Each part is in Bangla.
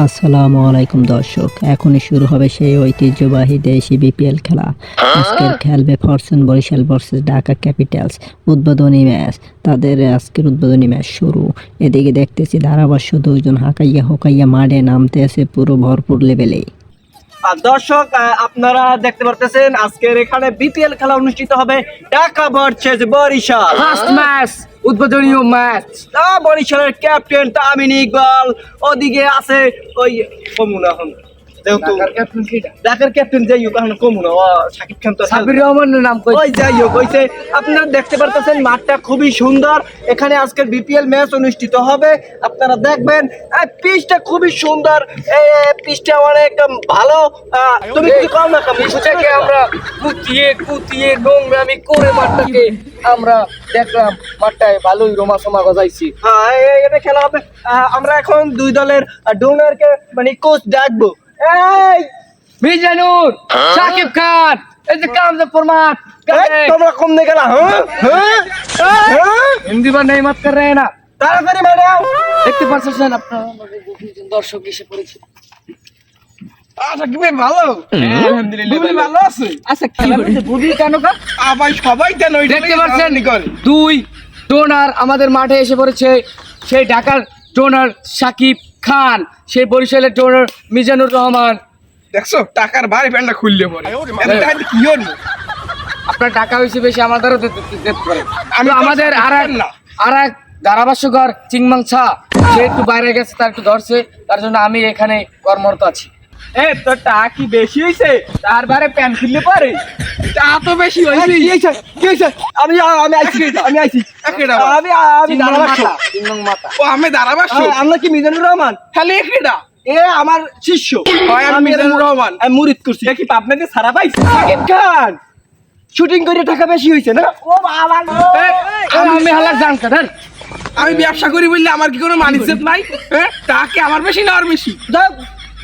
আসসালামু আলাইকুম দর্শক এখনই শুরু হবে সেই ঐতিহ্যবাহী দেশি বিপিএল খেলা। আজকের খেলবে Fortune Barishal versus Dhaka Capitals. উদ্বোধনী ম্যাচ তাদের আজকের উদ্বোধনী ম্যাচ শুরু। এদিকে দেখতেছি ধারাভাষ্য দুইজন হাঁকাইয়া হোকাইয়া মাঠে নামতে আছে পুরো ভরপুর লেভেলে। আর দর্শক আপনারা দেখতে পারতেছেন আজকের এখানে বিপিএল খেলা অনুষ্ঠিত হবে Dhaka versus Barishal. First match উদ্বোধনীয় match. বরিশালের ক্যাপ্টেন তামিন ইকবাল ওদিকে আছে ওই এখন যেহেতু ঢাকার ক্যাপ্টেন যাই হোক এখন কমুনা ও সাকিব খান তো সাবির রহমানের নাম ওই যাই হোক ওইছে আপনারা দেখতে পারতেছেন মাঠটা খুবই সুন্দর। এখানে আজকের বিপিএল ম্যাচ অনুষ্ঠিত হবে। আপনারা দেখবেন পিচটা খুবই সুন্দর। পিচটা অনেক ভালো। আহ, তুমি কি কম না কম থেকে আমরা কুতিয়ে কুতিয়ে নোংরামি করে মাঠটাকে আমরা দেখলাম। মাঠটায় ভালোই রোমা সোমা গজাইছি। হ্যাঁ, এটা খেলা হবে। আমরা এখন দুই দলের ডোনারকে মানে কোচ ডাকবো। এই! মিজানুর সাকিব খান এই যে কামজাপুর মাঠ এই, তোমরা কম দিয়ে গেলা হ্যাঁ? হ্যাঁ? হ্যাঁ? হিন্দি বা নেই মত কর রহে না। তাড়াতাড়ি ম্যাডাম দেখতে পাচ্ছেন আপনারা? আমাদের দুজন দর্শক এসে পড়েছে। আচ্ছা ভালো? ভালো আছে। আচ্ছা কি বুঝি কেন কা আবার সবাই কেন দেখতে নিয়ে পাচ্ছেন? রাজনীতি করে। দুই ডোনার আমাদের মাঠে এসে পড়েছে। সেই ঢাকার ডোনার সাকিব খান সেই বরিশালের ডোনার মিজানুর রহমান। দেখছ? টাকার ভাই প্যান্টটা খুললে পরে। দিয়ে কি হলো আপনার টাকা হয়েছে বেশি আমাদেরও আমি আমি আমাদের আর এক না। আর এক ধারাভাষ্যকর চিংমাংছা সে একটু বাইরে গেছে তার একটু ধরছে তার জন্য আমি এখানে কর্মরত আছি। এ তোর টাকা কি বেশি হয়েছে তার বারে প্যান খুললে পারে? তা তো বেশি হয়েছে কি হয়েছে? কি হয়েছে? আমি আমি আইছি আমি আইছি। আমি আমি দাঁড়াবাস ও আমি দাঁড়াবার আমরা কি মিজানুর রহমান? খালি এ আমার শিষ্য। হয় আমি মিজানুর রহমান। আমি মুরিদ করছি। কি পাবনাতে সারা পাইছি। খান শুটিং করে টাকা বেশি হয়েছে না? ও বাবা আমি হালার কাদার আমি ব্যবসা করি বললে আমার কি কোনো মানিজ্যত নাই? হ্যাঁ টাকা আমার বেশি না আর বেশি? যাও,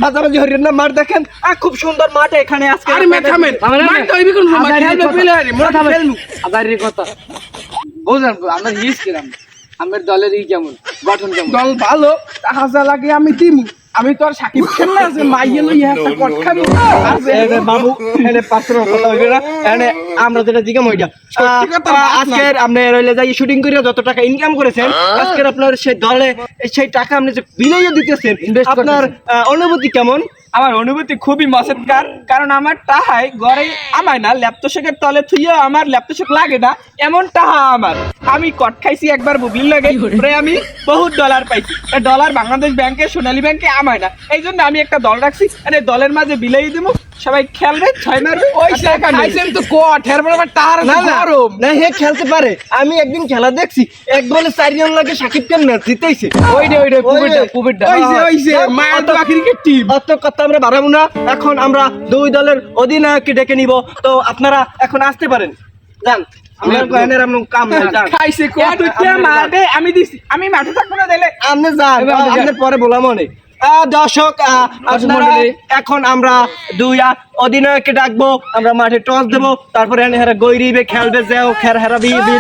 মাঝামাঝি হরিণ না মাঠ দেখেন। আর খুব সুন্দর মাঠ এখানে আজকে। আরে মে থামেন। থামেন, তো হইবি কোন মার খেলবে পেলে আরে মোর খেলমু। আদারের কথা। বুঝলেন আমরা নিয়েছিলাম কিরাম। আমার দলের ই কেমন? গঠন কেমন? দল ভালো হাজা লাগে আমি দিমু। আমি তো আর সাকিব খান না যে মাইয়ে লই একটা কট খাবি। আরে বাবু এনে পাত্র কথা হইবে না। এনে আমরা যেটা জিগাম ওইটা আজকে। আপনি রইলে যাই শুটিং করে যত টাকা ইনকাম করেছেন আজকে আপনার সেই দলে সেই টাকা আপনি যে বিলাইয়া দিতেছেন আপনার অনুভূতি কেমন? আমার অনুভূতি খুবই মজাদার কারণ আমার টাহায় ঘরে আমায় না ল্যাপটপের তলে থুইয়া আমার ল্যাপটপ লাগে না এমন টাহা আমার। আমি কট খাইছি একবার বুবিল লাগে পরে আমি বহুত ডলার পাইছি। ডলার বাংলাদেশ ব্যাংকে সোনালী ব্যাংকে আমায় না। এই জন্য আমি একটা দল রাখছি আরে দলের মাঝে বিলাই দেবো। সবাই খেলবে ছয় মারবে। ওই টাকা। খাইছেন তো কট এর পর আবার টার না না গরম। না হে খেলতে পারে। আমি একদিন খেলা দেখছি এক বলে চার জন লাগে সাকিব খান ম্যাচ জিতেইছে। ওই রে ওই রে ওই কুবিরটা কুবিরটা ওই যে ওই যে মায়ের অত- দোয়া ক্রিকেট টিম অত কথা আমরা বাড়াবো না এখন আমরা দুই দলের অধিনায়ককে ডেকে নিব। তো আপনারা এখন আসতে পারেন। যান আমি দিছি আমি মাঠে থাকব না আপনি পরে বলা মনে দর্শক। এখন আমরা দুই অধিনায়ককে ডাকবো আমরা মাঠে টস দেবো তারপরে এখানে হেরা গৈরিবে খেলবে যাও খের হেরা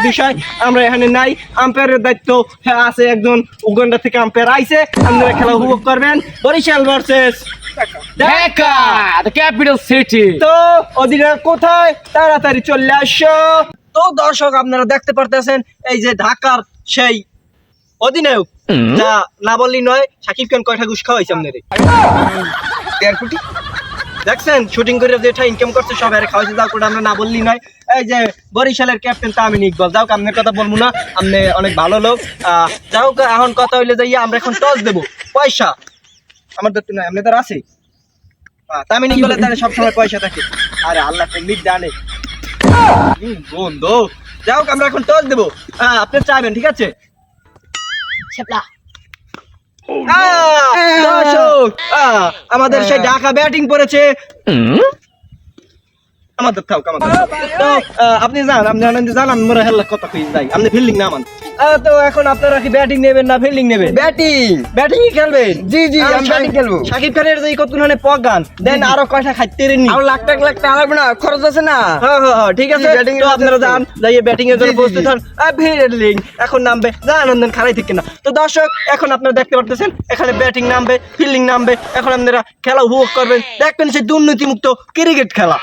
বিষয়। আমরা এখানে নাই আম্পায়ারের দায়িত্ব হ্যাঁ, আছে একজন উগান্ডা থেকে আম্পায়ার আইছে আপনারা খেলা উপভোগ করবেন। Barishal versus Dhaka the capital city তো কোথায়? তাড়াতাড়ি চলে আসো। তো দর্শক আপনারা দেখতে পারতেছেন এই যে ঢাকার সেই অধিনায়ক। যা না বললি নয় সাকিব খান কয়টা ঘুষ খাওয়াইছে দেড় কোটি। দেখছেন? শুটিং করে যেটা ইনকাম করছে সব আরে খাওয়াইছে যাও করে আমরা না বললি নয়। এই যে বরিশালের ক্যাপ্টেন তামিন ইকবাল যাও আপনার কথা বলব না আপনি অনেক ভালো লোক। আহ, যাও এখন কথা হইলে যাইয়া আমরা এখন টস দেবো। পয়সা। আমার তো নয় তার আছে। তামিনি বলে তার সবসময় পয়সা থাকে। আরে আল্লাহ মিট জানে। বন্ধু যাও আমরা এখন টস দেবো। আহ, আপনি চাইবেন ঠিক আছে? আমাদের সেই ঢাকা ব্যাটিং পড়েছে। আমাদের থাক আমাদের তো আপনি যান আপনি যান আমি মোরা হেল্লা কথা কই যাই আপনি ফিল্ডিং না মান তো এখন আপনারা কি ব্যাটিং নেবেন না ফিল্ডিং নেবেন? ব্যাটিং ব্যাটিং খেলবেন জি, জি, আমি batting খেলব। শাকিব খানের যে কতখানে পগান দেন আরও কয়টা খাইতে রেনি আর লাখ টাকা লাখ টাকা লাগবে না খরচ আছে না। হ্যাঁ হ্যাঁ হ্যাঁ, ঠিক আছে। batting তো আপনারা যান যাইয়ে ব্যাটিং এর জন্য প্রস্তুত হন। আর ফিল্ডিং এখন নামবে যা খারাই থেকে না। তো দর্শক এখন আপনারা দেখতে পারতেছেন এখানে ব্যাটিং নামবে ফিল্ডিং নামবে এখন আপনারা খেলা উপভোগ করবেন। দেখবেন সেই দুর্নীতিমুক্ত ক্রিকেট খেলা।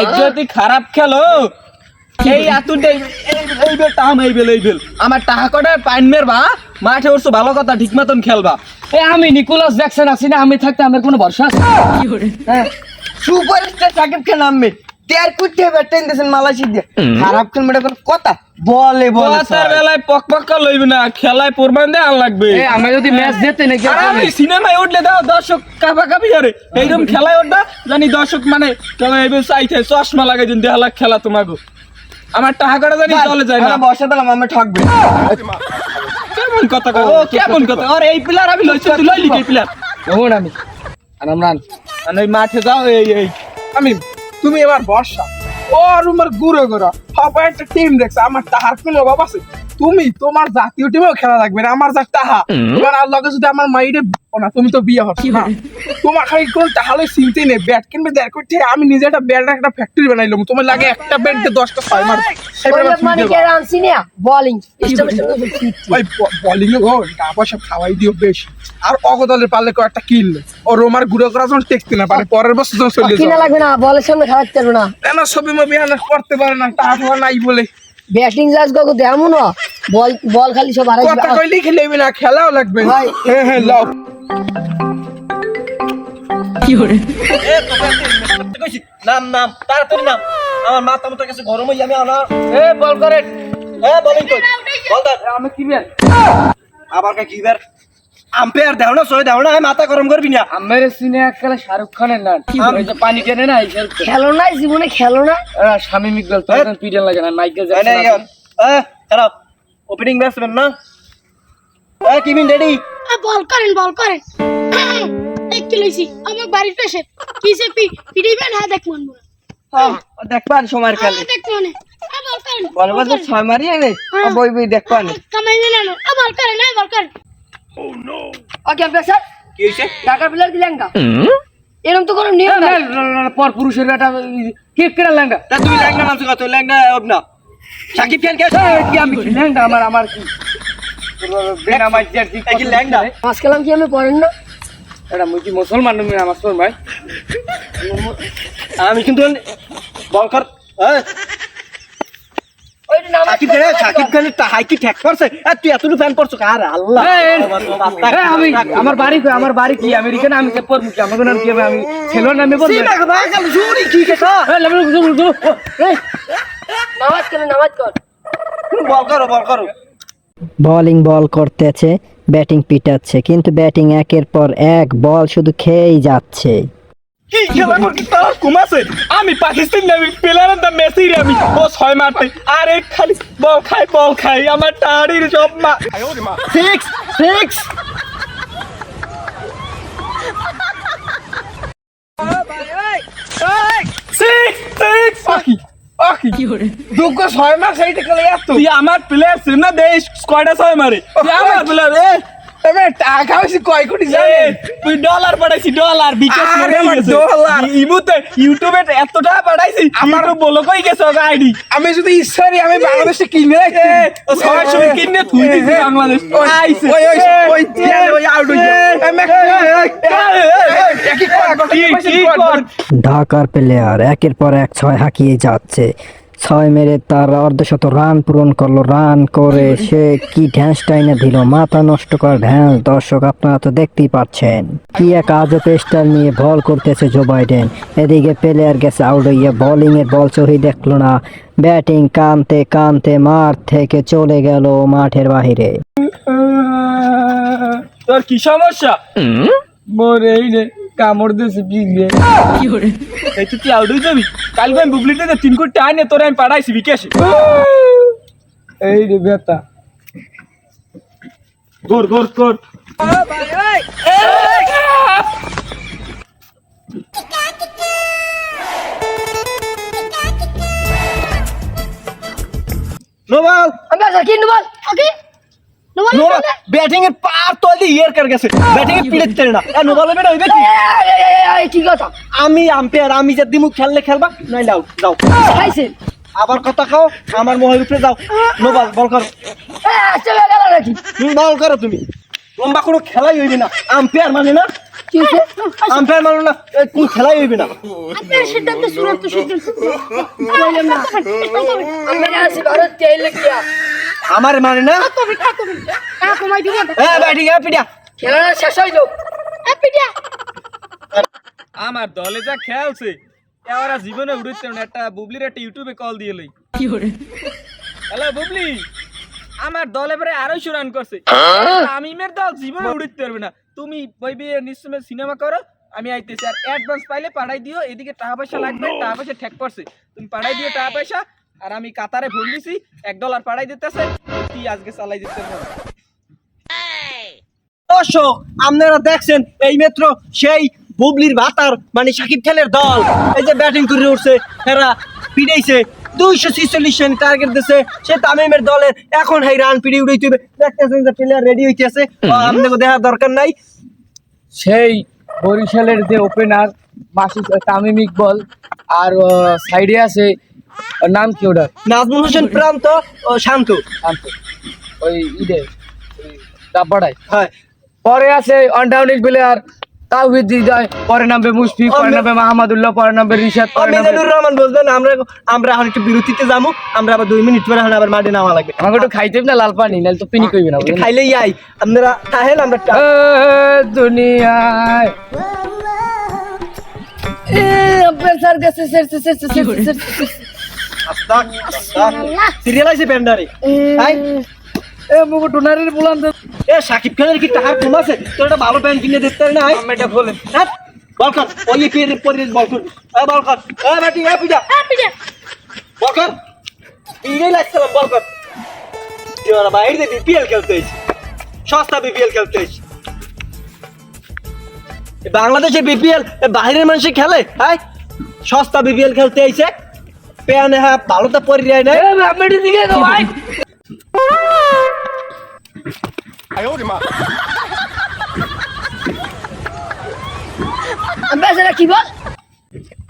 আজ যদি খারাপ খেলো এই আতুন এই বেল টাম এই বেল এই বেল। আমার টাকা কটা পাইন মেরবা? মাঠে উঠছো ভালো কথা ঠিক মতন খেলবা। এ আমি নিকোলাস জ্যাকসন আছি না আমি থাকতে আমার কোনো ভরসা আছে? হ্যাঁ সুপারস্টার সাকিব খান আহমেদ তেয়ার কুটে ব্যাটেন দিয়েছেন মালয়েশিয়া দিয়ে। খারাপ খেলবে এটা কোনো কথা। বলে বলে কথার বেলায় পক পক্কা লইবে না খেলায় প্রমাণ দেয় আর লাগবে। এ আমি যদি ম্যাচ জিতে নাকি আর আমি সিনেমায় উঠলে দাও দর্শক কাপা কাপি আরে এইরকম খেলায় উঠবা জানি দর্শক মানে তোমার এবার চাইছে চশমা লাগাই দিন দেড় লাখ খেলা তোমাকে আমার টাকা কটা জানি চলে যায় না। বসে দিলাম আমি ঠকবে। কেমন কথা কও? কেমন কথা? আর এই প্লেয়ার আমি লইছি তুই লইলি কি প্লেয়ার কেমন আমি। আর আমরান আর ওই মাঠে যাও এই এই। আমি তুমি এবার বর্ষা। ও রুমার গুড়ো গুড়ো। সবাই একটা টিম দেখছে আমার তাহার কোনো অভাব আছে? তুমি তোমার জাতীয় টিমেও খেলা লাগবে না আমার যা তাহা। তোমার আর লগে যদি আমার মাইরে না তুমি তো বিয়ে হচ্ছ। না তোমার খালি কোন তাহলে চিন্তাই নেই ব্যাট কিনবে দেখ করতে আমি নিজে একটা ব্যাট একটা ফ্যাক্টরি বানাইলাম তোমার লাগে একটা ব্যাট দিয়ে দশটা ছয় মার। মানে বোলিং? ওই বলিং ও টাকা পয়সা খাওয়াই দিও বেশি। আর অগদলের পারলে কয়েকটা কিনলে ও রোমার গুঁড়ো করার জন্য টেকতে না পারে পরের বছর যখন চলে কিনা যাবে। লাগবে না বলের সামনে খেলাতে পারব না। কেন ছবি মবি আনা করতে পারে না টাকা ফাকা নাই বলে। ব্যাটিং জাজ গগো দেমু না? বল বল খালি সব আড়াই কথা কইলে খেলেবি না খেলাও লাগবে। ভাই। হ্যাঁ হ্যাঁ লাও। করতে কইছি। নাম নাম তাড়াতাড়ি নাম। আমার মাথা মতো কাছে গরম হই আমি আনা। এ বল করে। এ বলিং কই। বল দা। আমি কি বের? আবার কা কিবার আম্পায়ার দাও না সই দাও না এই মাথা গরম করবি না। আমার সিনে এককালে শাহরুখ খানের নাম। ওই যে পানি টেনে না খেলো না জীবনে খেলো না। স্বামী মিকদাল তো এখন পিডেন লাগে না মাইকেল এই নে জ্যাকসন এ খারাপ ওপেনিং ব্যাটসম্যান না? এ কিমিন রেডি আ, বল করেন বল করেন। এক কিলোইছি আমার বাড়ির পাশে। কিসে পি পিডিবেন হ্যাঁ দেখ মন দেখবান সময়ের হ্যাঁ দেখ মনে। বল করেন বল বল ছয় মারি রে হ্যাঁ। বই বই দেখবান। কামাইবে না না আ, বল করেন। হ্যাঁ ওকে স্যার কি হইছে? প্লেয়ার এরকম তো কোনো নিয়ম নাই। পর পুরুষের একটা কে কেনা লেঙ্গা তা তুই ল্যাংনা নামছ কত ল্যাংনা না। সাকিব খান কে কি আমি আমার আমার কি? জার্সি আমি পড়েন না? এটা মুই কি মুসলমান নমি আমার ভাই? আমি কিন্তু নাম সাকিব খান সাকিব খানের হাই ঠেক করছে। এ তুই এতটুকু ফ্যান করছ কার আল্লাহ। এই, এই, আমার আমি বাড়ি আমার বাড়ি কি? আমেরিকান আমি সে পর মুখে আমাকে নাম কি আমি ছেলের নামে বলব সীমা কে কাল জুরি কি কে কা নামাজ কেন নামাজ কর। বল করো বল করো। বোলিং বল করতেছে ব্যাটিং পিটাচ্ছে কিন্তু ব্যাটিং একের পর এক বল শুধু খেয়েই যাচ্ছে। কি খেলা করছি তার কুমাছে আমি পাকিস্তান নামি প্লেয়ারের দাম মেসি রে আমি। ও ছয় মারতে। আরে খালি বল খাই বল খাই আমার টাড়ির সব মা। সিক্স সিক্স প্লেয়ার ছিল না দেশ কয়টা ছয় মারে। আমার প্লেয়ার এবার টাকা কয় কোটি জানেন তুই ডলার পাঠাইছি ডলার বিকাশ ডলার। ইমুতে ইউটিউবে এত টাকা পাঠাইছি আমার বলো কই গেছে ওকে আইডি আমি যদি আমি বাংলাদেশে কিনে রাখছি ও সবাই সবাই কিনে থুই দিছি বাংলাদেশ আইছে ওই ওই ওই দিয়ে ওই আউট হয়ে একই কয় কি কি কর ঢাকার প্লেয়ার একের পর এক ছয় হাঁকিয়ে যাচ্ছে ছয় মেরে তার অর্ধশত রান পূরণ করল রান করে সে কি ঢ্যাঁসটাই দিল মাথা নষ্ট করা ঢ্যাঁস। দর্শক আপনারা তো দেখতেই পাচ্ছেন। কি এক আজব স্টাইল নিয়ে বল করতেছে জো বাইডেন। এদিকে প্লেয়ার গেছে আউট হইয়া বোলিং এর বল চহি দেখল না। ব্যাটিং কানতে কানতে মাঠ থেকে চলে গেল মাঠের বাহিরে। তোর কি সমস্যা? মোর এই রে কামড় দিয়েছে বিলে এই তো তুই আউট হয়ে যাবি? কালকে আমি বুবলিতে যে তিন কোটি টাকা নিয়ে তোরে আমি পাঠাইছি বিকাশে। এই রে বেতা গোর গোর গোর নোবাল! আমি আসা কি বল ওকে নোমাল ব্যাটিং এর পার তো দিয়ে ইয়ার কর গেছে ব্যাটিং এ পিড়ে তেরে না এ নোবাল বেটা হইবে কি কি কথা আমি আম্পায়ার আমি যে দিমু খেললে খেলবা নাই যাও খাইছে আবার কথা খাও আমার মহের উপরে যাও নোবাল বল করো চলে গেল নাকি বল করো তুমি লম্বা কোনো খেলাই হইবে না আম্পায়ার মানে না আম্পায়ার মানে না কোনো খেলাই হইবে না আপনার সিদ্ধান্ত চূড়ান্ত সিদ্ধান্ত না আমি আসি ভারত তেল কিয়া আমার মানে না? পিড়া খেলাটা শেষ হইল। আমার দলে যা খেলছে আর জীবনে উড়তে না। একটা বুবলির একটা ইউটিউবে কল দিয়ে লই। হ্যালো বুবলি। আমার দলে পরে আড়াইশো রান করছে। তামিমের দল জীবনে উড়তে পারবে না। তুমি বইবে নিশ্চয় সিনেমা করো আমি আইতেছি। আর অ্যাডভান্স পাইলে পাঠাই দিও। এদিকে টাকা পয়সা লাগবে টাকা পয়সা ঠেক পড়ছে। তুমি পাঠাই দিও টাকা পয়সা। আর আমি কাতারে ফোন দিছি এক ডলার পাঠাই দিতেছে তুই আজকে চালাই দিতে দর্শক আপনারা দেখছেন এই মাত্র সেই বুবলির ভাতার মানে সাকিব খানের দল। এই যে ব্যাটিং করে উঠছে এরা পিড়াইছে দুইশো ছিচল্লিশ রান টার্গেট দিছে সে তামিমের দলের এখন এই রান পিড়ে উড়াইতে হবে দেখতেছেন যে প্লেয়ার রেডি হইতেছে আপনাকে দেখার দরকার নাই। সেই বরিশালের যে ওপেনার মাসি তামিম ইকবল আর সাইডে আছে নাম কি ওটা নাজমুল হোসেন প্রান্ত ও শান্ত। শান্ত। ওই ইদে ডাব্বাটাই হয়। পরে আছে অনটাউনিক প্লেয়ার তাওহিদ পরে নামবে মুশফি পরে আমি- নামবে মাহমুদুল্লাহ পরে নামবে রিশাদ পরে মিজানুর রহমান বলবেন আমরা আমরা এখন একটু বিরতিতে যাব আমরা আবার দুই মিনিট পরে আবার মাঠে নামা লাগবে। আমাকে একটু খাইতে না লাল পানি নাহলে তো পিনি কইবে না আই আপনারা তাহেল আমরা টা- দুনিয়ায় এ আপনার স্যার গেছে sir sir sir sir sir. আস্তাক, আস্তাক। সিরিয়াল আছে প্যান্ডারে তাই এ মুগো টুনারির বুলান এ সাকিব খানের কি টাকার কম আছে? তোর একটা ভালো প্যান্ট কিনে দিতে না বলে হ্যাঁ? বল কর ওই পেরে পরে বল কর এ বল কর এ ব্যাটিং এ পিজা। হ্যাপিটা বল কর ইংরেজ লাগছিলাম বল কর তুই বাইরে বিপিএল খেলতে এসে সস্তা বিপিএল খেলতে বাংলাদেশে বিপিএল বাইরের মানুষে খেলে হ্যাঁ সস্তা বিপিএল খেলতে এসে প্যানে হ্যাঁ ভালো তো পরিচয় নেই। আপনি দিকে তো ভাই। বেচারা কি বল?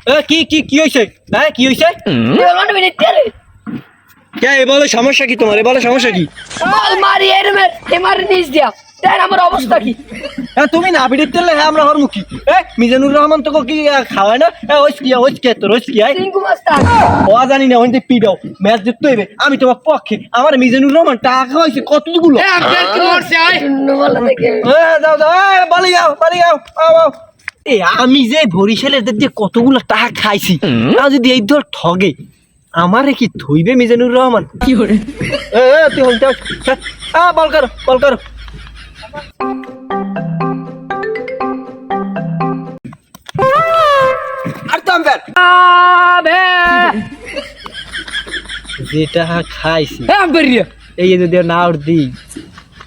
এ, কি কি কি হয়েছে হ্যাঁ কি ওয়ান মিনিট কে বলে সমস্যা কি তোমার? এ বলে সমস্যা কি? বল মারি এর মে এমার নিচ দিয়া। দেন আমার অবস্থা কি? হ্যাঁ তুমি না বিড়ির তেলে হ্যাঁ আমরা হরমুখী এ মিজানুর রহমান তোকে কি আহ, খাওয়ায় না? এ কি ওইস কে তোর ওইস কি আয় ও জানি না ওইতে পিডাও ম্যাচ জিততে হইবে। আমি তোমার পক্ষে আমার মিজানুর রহমান টাকা খাওয়াইছে কতগুলো? এ, যাও যাও এ, যাও বালি যাও আও, আও। এ আমি যে বরিশালের দিয়ে কতগুলো টাকা খাইছি আর যদি এই ধর ঠগে আমারে কি থইবে মিজানুর রহমান? কি করে এ এ, তুই। হ্যাঁ, আ বল কর বল কর। যেটা খাইছি। এই যে যদি না উঠ দিই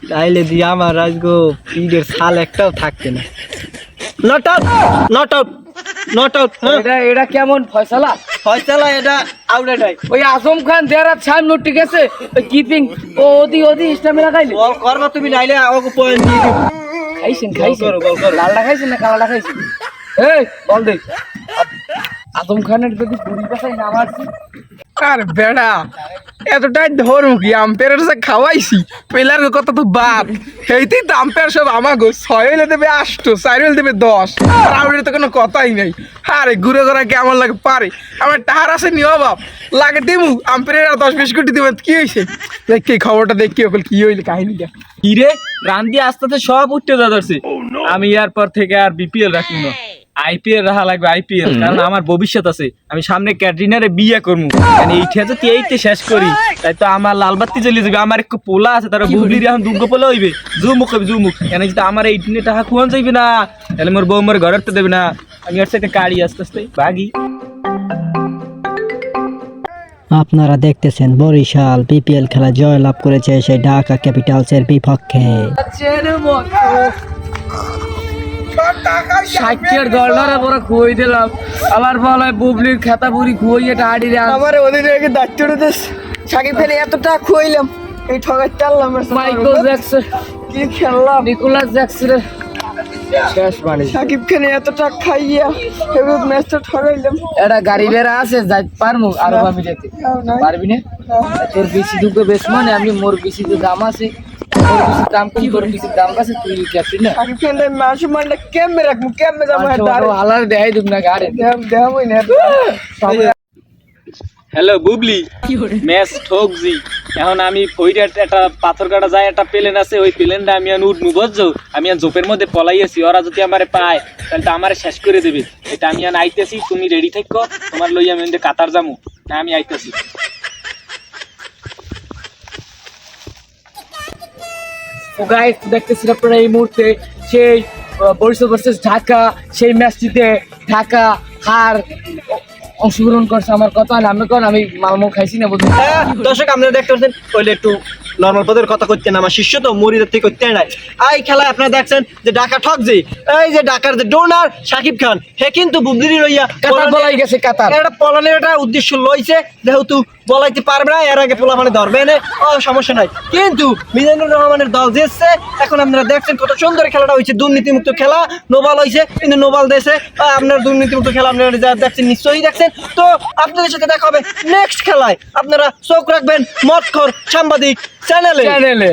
তাইলে দি আমার আজগো পিঠের ছাল একটাও থাকতে না। Not out not out not out এটা এটা কেমন ফয়সালা? ফয়সালা এটা আউটে নাই। ওই আজম খান দেয়ার ছাড় নোট ঠিক আছে ওই কিপিং ও ওদি ওদি স্টামিনা খাইলে ও করবা তুমি নাইলে আমাকে পয়েন্ট দিয়ে দিব খাইছেন খাইছেন। লালটা খাইছেন না কালাটা খাইছেন? এই বল দে। আজম খানের যদি বুড়ি পাশাই না মারছি আর বেড়া এতটাই ধরুন কি আম্পায়ারের যে খাওয়াইছি পেলার কত তো বাপ। এইতেই তো আম্পায়ার সব আমাগো ছয় হইলে দেবে আষ্ট চার হইলে দেবে দশ। আর আউটের তো কোনো কথাই নেই। আরে ঘুরে ঘোরা কেমন লাগে পারে। আমার টাহার আছে নি বাপ। লাগে দিমু আম্পায়ারের আর দশ বিশ কোটি দেবে কি হয়েছে দেখি খবরটা দেখি ওগুলো কি হইলে কাহিনীটা হিরে রান দিয়ে আস্তে আস্তে সব উঠতে ধরছে আমি ইয়ার পর থেকে আর বিপিএল রাখি না। আইপিএল রাখা লাগবে আইপিএল কারণ আমার ভবিষ্যৎ আছে। আমি সামনে ক্যাটরিনারে বিয়ে করব মানে এইটা যদি এইতে শেষ করি। তাই তো আমার লালবাতি জ্বলে যাবে আমার একটু পোলা আছে তারা বুবলির এখন দুর্গ পোলা হইবে। জুমুক হবে জুমুক। কেন যদি আমার এই দিনে টাকা খুয়ান যাইবে না তাহলে মোর বউ মোর ঘরের তো দেবে না। আমি ওর সাথে কাড়ি আস্তে আস্তে বাগি। আপনারা দেখতেছেন বরিশাল বিপিএল খেলা জয়লাভ করেছে সেই ঢাকা ক্যাপিটালসের বিপক্ষে। সাক্ষীর দলটারে পরে খুঁই দিলাম। আবার বলে বুবলির খেতা এটা হাড়ি রে আমার ওদের আগে দায়িত্বটা সাকিব এতটা খুঁইলাম এই ঠগাই চাললাম মাইকেল জ্যাকসন। কি খেললাম? নিকোলাস জ্যাকসনের শেষ মানে সাকিব খানে এতটা খাইয়া এবার ম্যাচটা ঠগাইলাম। এটা গাড়ি বেড়া আছে যাই পারমু আরও আমি যেতে পারবি না? তোর বেশি দুটো বেশ মানে আমি মোর বেশি তো দাম আছে। দাম কম তোর বেশি দাম আছে তুই ক্যাপ্টেন না। সাকিব খানে মাস মানে কেমনে রাখমু কেমনে যাব হালার দেখাই দিব না গাড়ি? দেখ দেখাবই না হ্যালো বুবলি। ম্যাচ ঠকজি এখন আমি একটা পাথর কাটা যায় একটা প্লেন আছে ওই প্লেনটা আমি এখন উঠবো বুঝছ? আমি এখন জোপের মধ্যে পলাই আছি ওরা যদি আমারে পায় তাহলে তো আমারে শেষ করে দেবে। এটা আমি এখন আইতেছি তুমি রেডি থাকো তোমার লই আমি কাতার যামু। আমি আইতেছি। ও গাইস দেখতেছেন আপনারা এই মুহূর্তে সেই বরিশাল ভার্সেস ঢাকা সেই ম্যাচটিতে ঢাকা হার অংশগ্রহণ করছে আমার কথা। আমি কোন আমি মালমো খাইছি না দর্শক আপনারা দেখতে পাচ্ছেন ওইলে একটু নর্মাল পদের কথা করতে না আমার শিষ্য তো মরিদের থেকে করতে নাই। এই খেলায় আপনারা দেখছেন যে ঢাকা ঠকজি এই যে ঢাকার যে ডোনার সাকিব খান হে কিন্তু বুবলিরি লইয়া কাতার বলাই গেছে কাতার। একটা পলানের একটা উদ্দেশ্য লইছে যেহেতু বলাইতে পারবে না এর আগে পোলা মানে ধরবে না ও সমস্যা নাই। কিন্তু মিজানুর রহমানের দল জিতছে এখন আপনারা দেখছেন কত সুন্দর খেলাটা হয়েছে দুর্নীতিমুক্ত খেলা নোবাল হয়েছে কিন্তু নোবাল দেশে আপনার দুর্নীতিমুক্ত খেলা আপনারা যা দেখছেন নিশ্চয়ই দেখছেন। তো আপনাদের সাথে দেখা হবে নেক্সট খেলায়। আপনারা চোখ রাখবেন মৎখর সাংবাদিক চ্যানেলে। চ্যানেলে।